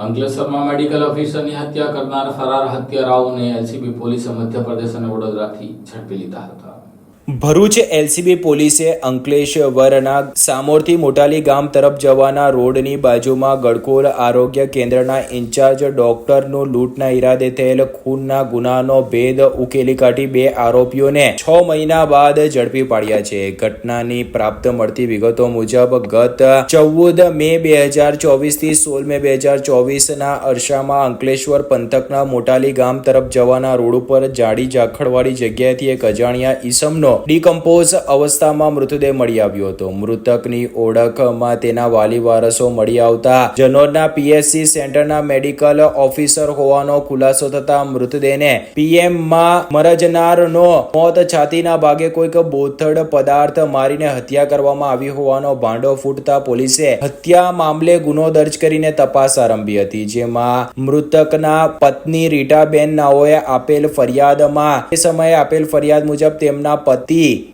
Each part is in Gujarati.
અંકલેશ્વરમાં મેડિકલ ઓફિસરની હત્યા કરનાર ફરાર હત્યારાઓને એલસીબી પોલીસે મધ્યપ્રદેશ અને વડોદરાથી ઝડપી લીધા હતા. ભરૂચ એલસીબી પોલીસે અંકલેશ્વરના સામોરથી મોટાલી ગામ તરફ જવાના રોડની બાજુમાં ગડકોલ આરોગ્ય કેન્દ્રના ઇન્ચાર્જ ડોક્ટરનું લૂંટના ઈરાદે થયેલ ખૂનના ગુનાનો ભેદ ઉકેલી કાઢી બે આરોપીઓને છ મહિના બાદ ઝડપી પાડ્યા છે. ઘટનાની પ્રાપ્ત મળતી વિગતો મુજબ ગત ચૌદ મે બે હજાર ચોવીસથી સોળ મે બે હજાર ચોવીસના અરસામાં અંકલેશ્વર પંથકના મોટાલી ગામ તરફ જવાના રોડ ઉપર જાડી ઝાખડવાળી જગ્યાએથી એક અજાણ્યા ઈસમનો ડીકમ્પોઝ અવસ્થામાં મૃતદેહ મળી આવ્યો હતો. મૃતકની ઓળખમાં તેના વાલી વારસો મળી આવતા જનોરના પીએસસી સેન્ટરના મેડિકલ ઓફિસર હોવાનો ખુલાસો થતા મૃતદેહને પીએમમાં મરજનારનો મોત છાતીના ભાગે કોઈક બોથડ પદાર્થ મારીને હત્યા કરવામાં આવી હોવાનો ભાંડો ફૂટતા પોલીસે હત્યા મામલે ગુનો દર્જ કરીને તપાસ આરંભી હતી, જેમાં મૃતકના પત્ની રીટાબેન નાઓએ આપેલ ફરિયાદમાં, એ સમયે આપેલ ફરિયાદ મુજબ તેમના પતિ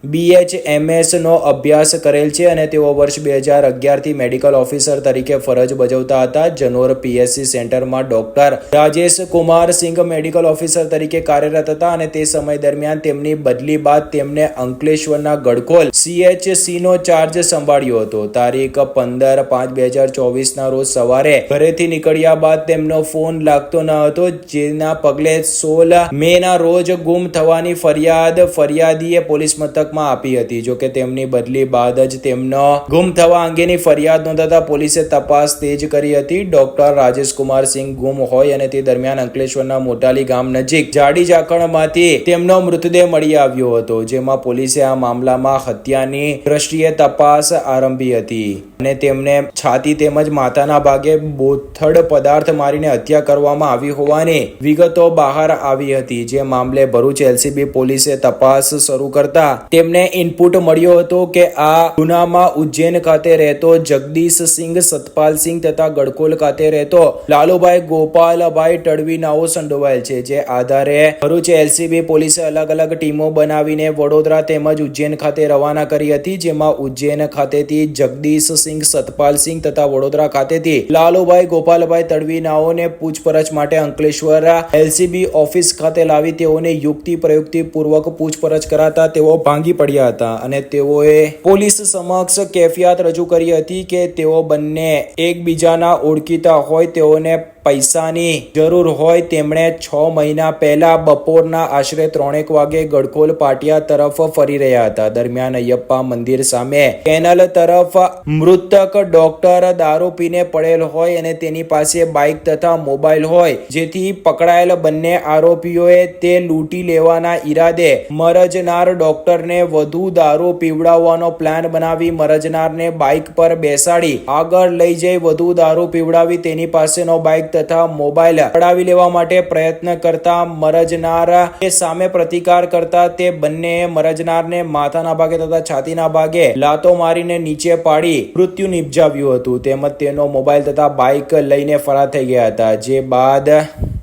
બીએચએમએસ નો અભ્યાસ કરેલ છે અને તેઓ વર્ષ બે હજાર અગિયારથી મેડિકલ ઓફિસર તરીકે ફરજ બજાવતા હતા. જનોર પીએસસી સેન્ટરમાં doctor Rajesh Kumar Singh medical officer તરીકે કાર્યરત હતા અને તે સમય દરમિયાન તેમની બદલી બાદ તેમને અંકલેશ્વરના ગડકોલ સીએચસી નો ચાર્જ સંભાળ્યો હતો. તારીખ પંદર પાંચ બે હજાર ચોવીસના રોજ સવારે ઘરેથી નીકળ્યા બાદ તેમનો ફોન લાગતો ન હતો, જેના પગલે સોળ મે ના રોજ ગુમ થવાની ફરિયાદ ફરિયાદીએ પોલીસ મથકમાં આપી હતી. જો તેમની બદલી બાદ જ તેમનો ગુમ થવા અંગેની ફરિયાદ નોંધાતા પોલીસે તપાસ તેજ કરી હતી. ડોક્ટર રાજેશ કુમાર સિંહ ગુમ હોય અને તે દરમિયાન અંકલેશ્વરના મોટાલી ગામ નજીક જાડી ઝાકણમાંથી તેમનો મૃતદેહ મળી આવ્યો હતો, જેમાં પોલીસે આ મામલામાં હત્યાની દ્રષ્ટિએ તપાસ આરંભી હતી અને તેમને છાતી તેમજ માથાના ભાગે બોથડ પદાર્થ મારીને હત્યા કરવામાં આવી હોવાની વિગતો બહાર આવી હતી. જે મામલે ભરૂચ એલસીબી પોલીસે તપાસ શરૂ કરતા. તેમને ઇનપુટ મળ્યો હતો કે આ ગુનામાં ઉજ્જૈન ખાતે રહેતો જગદીશ સિંઘ સતપાલસિંહ તથા ગડકોલ ખાતે રહેતો લાલુભાઈ ગોપાલભાઈ તડવી નાઓ સંડોવાયેલ છે, જે આધારે ભરૂચ એલસીબી પોલીસે અલગ અલગ ટીમો બનાવીને વડોદરા તેમજ ઉજ્જૈન ખાતે રવાના કરી હતી, જેમાં ઉજ્જૈન ખાતેથી જગદીશ સિંઘ સતપાલસિંહ તથા વડોદરા ખાતેથી લાલુભાઈ ગોપાલભાઈ તડવી નાઓને પૂછપરછ માટે અંકલેશ્વર એલસીબી ઓફિસ ખાતે લાવી તેઓને યુક્તિ પ્રયુક્તિ પૂર્વક પૂછપરછ કરાતા તેઓ ભાંગી પડ્યા હતા અને તેઓએ પોલીસ સમક્ષ કેફિયાત રજૂ કરી હતી કે તેઓ બંને એકબીજાના ઓળખીતા હોય, તેઓને પૈસાની જરૂર હોય. તેમણે છ મહિના પહેલા બપોરના આશરે ત્રણેક વાગે ગડખોલ પાટિયા તરફ ફરી રહ્યા હતા. દરમિયાન અયપ્પા મંદિર સામે કેનલ તરફ મૃતક ડોક્ટર દારૂ પીને પડેલ હોય અને તેની પાસે બાઇક તથા મોબાઈલ હોય, જેથી પકડાયેલ બંને આરોપીઓએ તે લૂંટી લેવાના ઈરાદે મરજનાર ડોક્ટરને વધુ દારૂ પીવડાવવાનો પ્લાન બનાવી મરજનારને બાઇક પર બેસાડી. આગળ લઈ જઈ વધુ દારૂ પીવડાવી તેની પાસેનો બાઇક તથા મોબાઈલ પડાવી લેવા માટે પ્રયત્ન કરતા મરજનાર સામે પ્રતિકાર કરતા તે બંને મરજનારને માથાના ભાગે તથા છાતીના ભાગે લાતો મારીને નીચે પાડી મૃત્યુ નિપજાવ્યું હતું. તેમજ તેનો મોબાઈલ તથા બાઇક લઈને ફરાર થઈ ગયા હતા. જે બાદ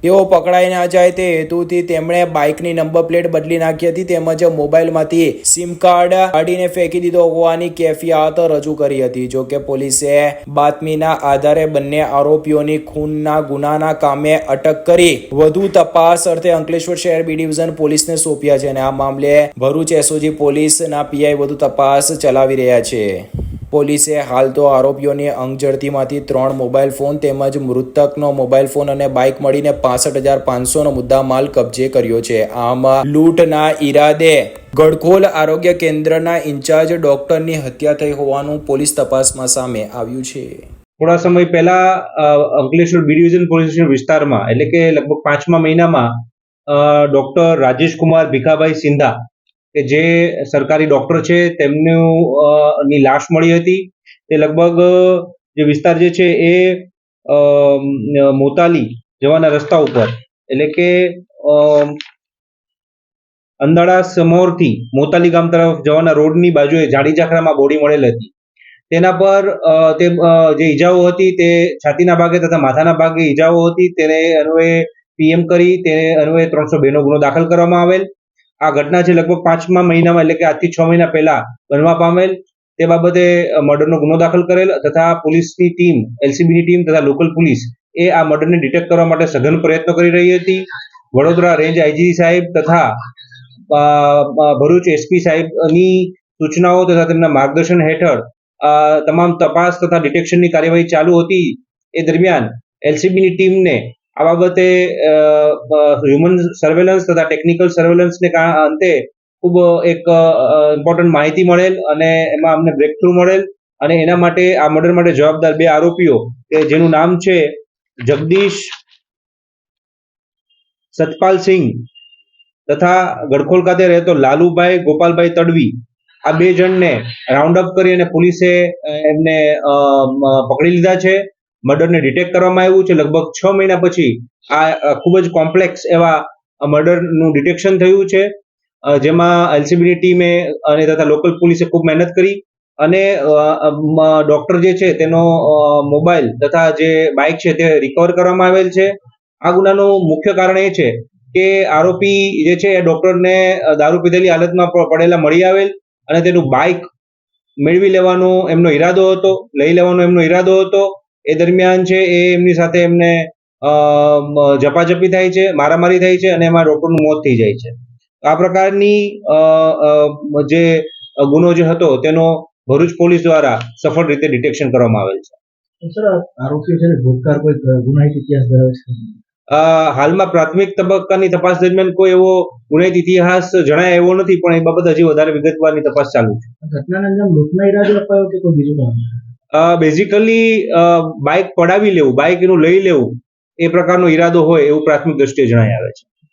તેઓ પકડાઈ ના જાય તે હેતુથી તેમણે બાઇકની નંબર પ્લેટ બદલી નાખી હતી તેમજ મોબાઈલમાંથી સિમ કાર્ડ કાઢીને ફેંકી દીધો હોવાની કેફિયાત રજૂ કરી હતી. જો કે પોલીસે બાતમીના આધારે બંને આરોપીઓની ખૂનના ગુનાના કામે અટક કરી વધુ તપાસ અર્થે અંકલેશ્વર શહેર બી ડિવિઝન પોલીસને સોંપ્યા છે અને આ મામલે ભરૂચ એસઓજી પોલીસના પીઆઈ વધુ તપાસ ચલાવી રહ્યા છે. પોલીસે હાલ તો આરોપીઓની અંગઝડતીમાંથી ત્રણ મોબાઈલ ફોન તેમજ મૃતકનો મોબાઈલ ફોન અને બાઇક મળીને પાસઠ હજાર પાંચસોનો મુદ્દા માલ કબજે કર્યો છે. આમાં લૂંટના ઈરાદે ગડખોલ આરોગ્ય કેન્દ્રના ઇન્ચાર્જ ડોક્ટરની હત્યા થઈ હોવાનું પોલીસ તપાસમાં સામે આવ્યું છે. થોડા સમય પહેલા Ankleshwar B division police station વિસ્તારમાં, એટલે કે લગભગ પાંચમા મહિનામાં ડોક્ટર રાજેશ કુમાર ભીખાભાઈ સિંધા કે જે સરકારી ડોક્ટર છે, તેમનું ની લાશ મળી હતી. તે લગભગ જે વિસ્તાર જે છે એ મોતાલી જવાના રસ્તા ઉપર. એટલે કે અંદાળા સમોરથી મોતાલી ગામ તરફ જવાના રોડની બાજુએ જાડી ઝાખરામાં બોડી મળેલ હતી. તેના પર તે જે ઈજાઓ હતી તે છાતીના ભાગે તથા માથાના ભાગે ઈજાઓ હતી. તેને અન્વયે પીએમ કરી તે અન્વયે ત્રણસો બેનો ગુનો દાખલ કરવામાં આવેલ. આ ઘટના છે લગભગ પાંચમા મહિનામાં એટલે કે આજથી છ મહિના પહેલા બનવા પામેલ, તે બાબતે મર્ડરનો ગુનો દાખલ કરેલ તથા પોલીસની ટીમ, એલસીબીની ટીમ તથા લોકલ પોલીસ એ આ મર્ડરને ડિટેક્ટ કરવા માટે સઘન પ્રયત્નો કરી રહી હતી. વડોદરા રેન્જ આઈજી સાહેબ તથા ભરૂચ એસપી સાહેબની સૂચનાઓ તથા તેમના માર્ગદર્શન હેઠળ તમામ તપાસ તથા ડિટેક્શનની કાર્યવાહી ચાલુ હતી. એ દરમિયાન એલસીબીની ટીમને આ બાબતે હ્યુમન સર્વેલન્સ તથા ટેકનિકલ સર્વેલન્સને અંતે ખૂબ એક ઇમ્પોર્ટન્ટ માહિતી મળેલ અને એમાં અમને બ્રેક થ્રુ મળેલ અને એના માટે, આ મર્ડર માટે જવાબદાર બે આરોપીઓ કે જેનું નામ છે જગદીશ સતપાલસિંહ તથા ગડખોલ ખાતે રહેતો લાલુભાઈ ગોપાલભાઈ તડવી. આ બે જણને રાઉન્ડ અપ કરી અને પોલીસે એમને પકડી લીધા છે. મર્ડરને ડિટેક્ટ કરવામાં આવ્યું છે. લગભગ છ મહિના પછી આ ખૂબ જ કોમ્પ્લેક્સ એવા મર્ડરનું ડિટેક્શન થયું છે. જેમાં એલસીબીની ટીમે અને તથા લોકલ પોલીસે ખૂબ મહેનત કરી અને ડોક્ટર જે છે તેનો મોબાઈલ તથા જે બાઇક છે તે રિકવર કરવામાં આવેલ છે. આ ગુનાનું મુખ્ય કારણ એ છે કે આરોપી જે છે એ ડોક્ટરને દારૂ પીધેલી હાલતમાં પડેલા મળી આવેલ અને તેનું બાઇક મેળવી લેવાનો એમનો ઈરાદો હતો, લઈ લેવાનો એમનો ઈરાદો હતો. એ દરમિયાન છે એ એમની સાથે એમને જપાજપી ઝપાઝપી થાય છે મારામારી થાય છે અને એમાં ડોક્ટરનું મોત થઈ જાય છે. આ પ્રકારની જે ગુનો જે હતો તેનો ભરૂચ પોલીસ દ્વારા સફળ રીતે ડિટેક્શન કરવામાં આવેલ છે. સર આરોપીઓ છે ને કોઈ ગુનાહિત ઇતિહાસ ધરાવે છે. હાલમાં પ્રાથમિક તબક્કાની તપાસ દરમિયાન કોઈ એવો ગુનાહિત ઇતિહાસ જણાય એવો નથી પણ એ બાબત હજી વધારે વિગતવારની તપાસ ચાલુ છે. ઘટનાના અંજામ લોકના ઈરાદે અપાયો કે કોઈ બીજું કારણ બેઝિકલી બાઇક પડાવી લેવું બાઇક એનું લઈ લેવું, એ પ્રકારનો ઈરાદો હોય એવું પ્રાથમિક દ્રષ્ટિએ જણાય આવે છે.